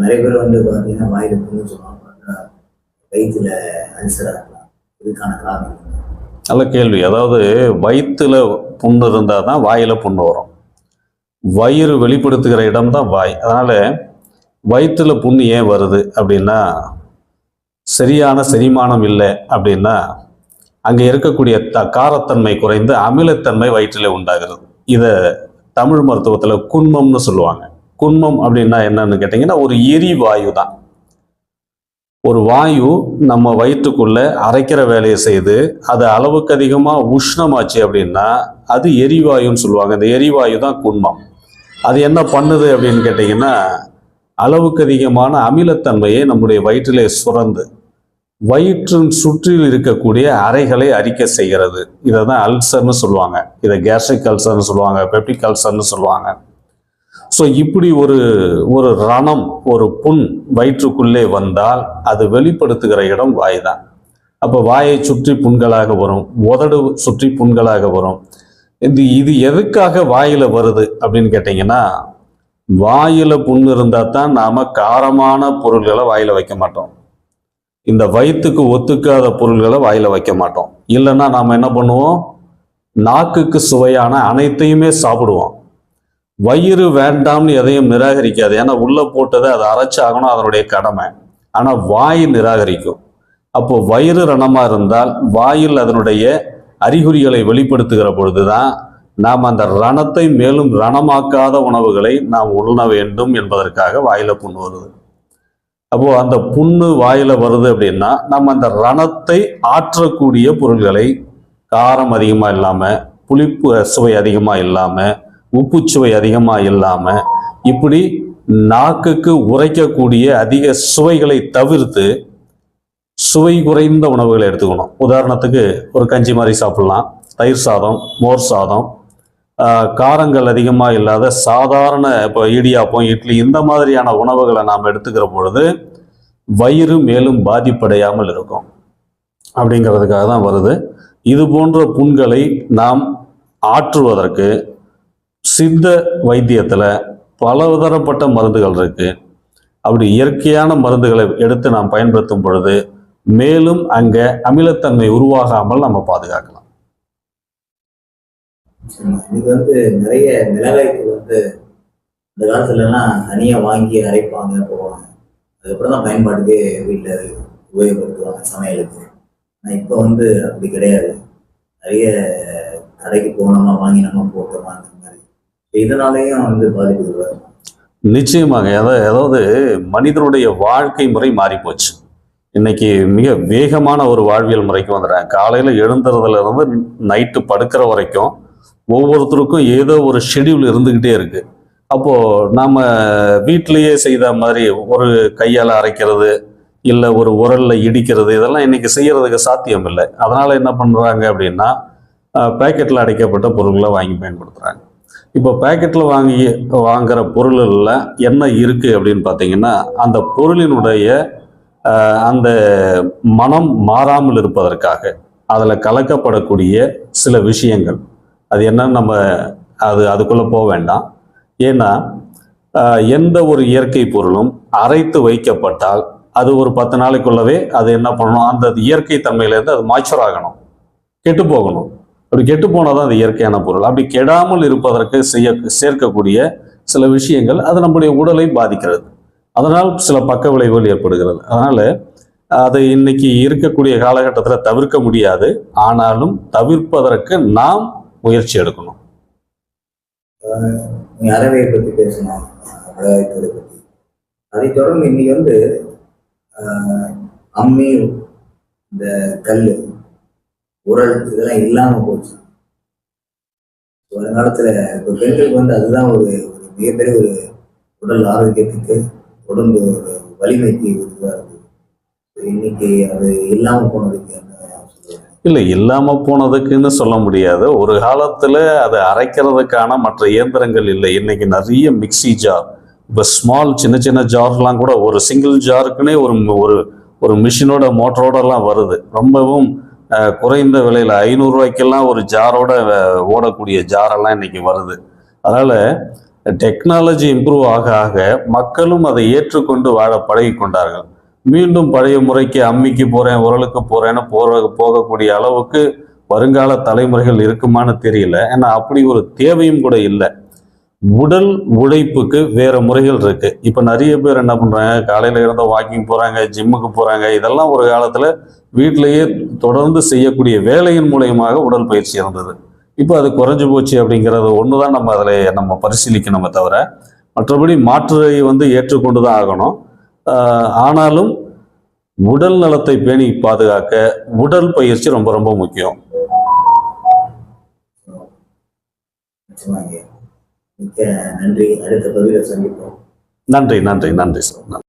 நிறைய பேர் வந்து பார்த்தீங்கன்னா வாயில் புண்ணு சொல்லுவாங்க. வயிற்றுல அல்சராக இருக்கலாம். இதுக்கான காரணம் நல்ல கேள்வி. அதாவது வயிற்றுல புண்ணு இருந்தால் தான் வாயில் புண்ணு வரும். வயிறு வெளிப்படுத்துகிற இடம் தான் வாய். அதனால் வயிற்றுல புண்ணு ஏன் வருது அப்படின்னா சரியான செரிமானம் இல்லை அப்படின்னா அங்கே இருக்கக்கூடிய த காரத்தன்மை குறைந்து அமிலத்தன்மை வயிற்றில் உண்டாகிறது. இதை தமிழ் மருத்துவத்தில் குன்மம்னு சொல்லுவாங்க. குன்மம் அப்படின்னா என்னன்னு கேட்டிங்கன்னா ஒரு எரிவாயு தான். ஒரு வாயு நம்ம வயிற்றுக்குள்ள அரைக்கிற வேலையை செய்து அது அளவுக்கு அதிகமாக உஷ்ணமாச்சு அப்படின்னா அது எரிவாயுன்னு சொல்லுவாங்க. இந்த எரிவாயு தான் குன்மம் அது என்ன பண்ணுது அப்படின்னு கேட்டிங்கன்னா அளவுக்கு அதிகமான அமிலத்தன்மையை நம்முடைய வயிற்றிலே சுரந்து வயிற்றின் சுற்றில் இருக்கக்கூடிய அறைகளை அரிக்க செய்கிறது. இதை தான் அல்சர்னு சொல்லுவாங்க. இதை கேஸ்ட்ரிக் அல்சர்னு சொல்லுவாங்க பெப்டிக் அல்சர்னு சொல்லுவாங்க. ஸோ இப்படி ஒரு ஒரு ரணம் ஒரு புண் வயிற்றுக்குள்ளே வந்தால் அது வெளிப்படுத்துகிற இடம் வாய் தான் அப்போ வாயை சுற்றி புண்களாக வரும் உதடு சுற்றி புண்களாக வரும். இது இது எதுக்காக வாயில் வருது அப்படின்னு கேட்டிங்கன்னா வாயில் புண் இருந்தால் தான் நாம் காரமான பொருள்களை வாயில் வைக்க மாட்டோம். இந்த வயிற்றுக்கு ஒத்துக்காத பொருள்களை வாயில் வைக்க மாட்டோம். இல்லைன்னா நாம் என்ன பண்ணுவோம்? நாக்குக்கு சுவையான அனைத்தையுமே சாப்பிடுவோம். வயிறு வேண்டாம்னு எதையும் நிராகரிக்காது. ஏன்னா உள்ள போட்டதை அதை அரைச்சாகணும் அதனுடைய கடமை. ஆனால் வாய் நிராகரிக்கும். அப்போ வயிறு ரணமா இருந்தால் வாயில் அதனுடைய அறிகுறிகளை வெளிப்படுத்துகிற பொழுதுதான் நாம் அந்த ரணத்தை மேலும் ரணமாக்காத உணவுகளை நாம் உண்ண வேண்டும் என்பதற்காக வாயில புண்ணு வருது. அப்போ அந்த புண்ணு வாயில வருது அப்படின்னா நம்ம அந்த ரணத்தை ஆற்றக்கூடிய பொருள்களை காரம் அதிகமாக இல்லாமல் புளிப்பு சுவை அதிகமாக இல்லாமல் உப்புச்சுவை அதிகமாக இல்லாமல் இப்படி நாக்குக்கு உரைக்கக்கூடிய அதிக சுவைகளை தவிர்த்து சுவை குறைந்த உணவுகளை எடுத்துக்கணும். உதாரணத்துக்கு ஒரு கஞ்சி மாதிரி சாப்பிட்லாம். தயிர் சாதம் மோர் சாதம் காரங்கள் அதிகமாக இல்லாத சாதாரண இப்போ இடியாப்பம் இட்லி இந்த மாதிரியான உணவுகளை நாம் எடுத்துக்கிற பொழுது வயிறு மேலும் பாதிப்படையாமல் இருக்கும். அப்படிங்கிறதுக்காக தான் வருது. இது போன்ற புண்களை நாம் ஆற்றுவதற்கு சித்த வைத்தியத்தில் பலதரப்பட்ட மருந்துகள் இருக்கு. அப்படி இயற்கையான மருந்துகளை எடுத்து நாம் பயன்படுத்தும் பொழுது மேலும் அங்கே அமிலத்தன்மை உருவாகாமல் நம்ம பாதுகாக்கலாம். இது வந்து நிறைய மிளகாய்க்கு வந்து இந்த காலத்துலலாம் தனியாக வாங்கி அரைப்பாங்க போவாங்க அதுக்கப்புறம் தான் பயன்பாட்டுக்கு வீட்டில் உபயோகப்படுத்துவாங்க சமையலுக்கு. ஆனால் இப்போ வந்து அப்படி கிடையாது. நிறைய கடைக்கு போனோமா வாங்கினோமா போட்டோமா இதனாலேயும் வந்து பாதிப்புகள் நிச்சயமாக ஏதாவது அதாவது மனிதனுடைய வாழ்க்கை முறை மாறிப்போச்சு. இன்னைக்கு மிக வேகமான ஒரு வாழ்வியல் முறைக்கு வந்துடுறாங்க காலையில் எழுந்துறதுல இருந்து நைட்டு படுக்கிற வரைக்கும் ஒவ்வொருத்தருக்கும் ஏதோ ஒரு ஷெட்யூல் இருந்துக்கிட்டே இருக்கு. அப்போது நாம் வீட்டிலேயே செய்த மாதிரி ஒரு கையால் அரைக்கிறது இல்லை ஒரு உரலில் இடிக்கிறது இதெல்லாம் இன்னைக்கு செய்யறதுக்கு சாத்தியம் இல்லை அதனால் என்ன பண்ணுறாங்க அப்படின்னா பேக்கெட்டில் அடைக்கப்பட்ட பொருட்களை வாங்கி பயன்படுத்துகிறாங்க இப்போ பேக்கெட்டில் வாங்கி வாங்குற பொருளில் என்ன இருக்குது அப்படின்னு பார்த்தீங்கன்னா அந்த பொருளினுடைய அஹ், அந்த மனம் மாறாமல் இருப்பதற்காக அதில் கலக்கப்படக்கூடிய சில விஷயங்கள். அது என்னன்னு நம்ம அது அதுக்குள்ளே போக வேண்டாம். ஏன்னா எந்த ஒரு இயற்கை பொருளும் அரைத்து வைக்கப்பட்டால் அது ஒரு பத்து நாளைக்குள்ளவே அது என்ன பண்ணணும்? அந்த இயற்கை தன்மையிலேருந்து அது மாய்ச்சர் ஆகணும். கெட்டு போகணும். அப்படி கெட்டு போனதான் அது இயற்கையான பொருள். அப்படி கெடாமல் இருப்பதற்கு செய்ய சேர்க்கக்கூடிய சில விஷயங்கள் அது நம்முடைய உடலை பாதிக்கிறது. அதனால் சில பக்க விளைவுகள் ஏற்படுகிறது. அதனால அதை இன்னைக்கு இருக்கக்கூடிய காலகட்டத்தில் தவிர்க்க முடியாது. ஆனாலும் தவிர்ப்பதற்கு நாம் முயற்சி எடுக்கணும். நீங்கள் அறவையை பற்றி பேசணும். மிளகாய்த்தூளை பற்றி அதை தொடர்ந்து இன்னைக்கு வந்து அம்மி இந்த கல் உரல் இதெல்லாம் இல்லாமல் போச்சு. வருங்காலத்தில் இப்போ பெண்களுக்கு வந்து அதுதான் ஒரு ஒரு மிகப்பெரிய ஒரு உடல் ஆரோக்கியத்துக்கு உடம்பு ஒரு வலிமைக்கு ஒரு இதுவாக இருக்குது இன்னைக்கு அது இல்லாமல் போனதுக்கு என்ன இல்லை இல்லாமல் போனதுக்குன்னு சொல்ல முடியாது. ஒரு காலத்தில் அதை அரைக்கிறதுக்கான மற்ற இயந்திரங்கள் இல்லை. இன்னைக்கு நிறைய மிக்ஸி ஜார் இப்போ ஸ்மால் சின்ன சின்ன ஜார்லாம் கூட ஒரு சிங்கிள் ஜாருக்குன்னே ஒரு ஒரு ஒரு மிஷினோட மோட்டரோடலாம் வருது. ரொம்பவும் குறைந்த விலையில் ஐநூறுரூவாய்க்கெல்லாம் ஒரு ஜாரோட ஓடக்கூடிய ஜாரெல்லாம் இன்னைக்கு வருது. அதனால் டெக்னாலஜி இம்ப்ரூவ் ஆக ஆக மக்களும் அதை ஏற்றுக்கொண்டு வாழ பழகி கொண்டார்கள். மீண்டும் பழைய முறைக்கு அம்மிக்கு போகிறேன் உரலுக்கு போகிறேன்னு போற போகக்கூடிய அளவுக்கு வருங்கால தலைமுறைகள் இருக்குமான்னு தெரியல. ஏன்னா அப்படி ஒரு தேவையும் கூட இல்லை. உடல் உழைப்புக்கு வேற முறைகள் இருக்கு. இப்போ நிறைய பேர் என்ன பண்றாங்க? காலையில இருந்து வாக்கிங் போறாங்க ஜிம்முக்கு போறாங்க. இதெல்லாம் ஒரு காலத்துல வீட்டிலேயே தொடர்ந்து செய்யக்கூடிய வேலையின் மூலியமாக உடல் பயிற்சி இருந்தது. இப்போ அது குறைஞ்சு போச்சு அப்படிங்கிறது ஒன்று தான் நம்ம அதில் நம்ம பரிசீலிக்கணுமே தவிர மற்றபடி மாற்றை வந்து ஏற்றுக்கொண்டு தான் ஆகணும் ஆனாலும் உடல் நலத்தை பேணி பாதுகாக்க உடல் பயிற்சி ரொம்ப ரொம்ப முக்கியம். மிக்க நன்றி. அடுத்த பதிவில் சந்திப்போம். நன்றி நன்றி நன்றி சார். நன்றி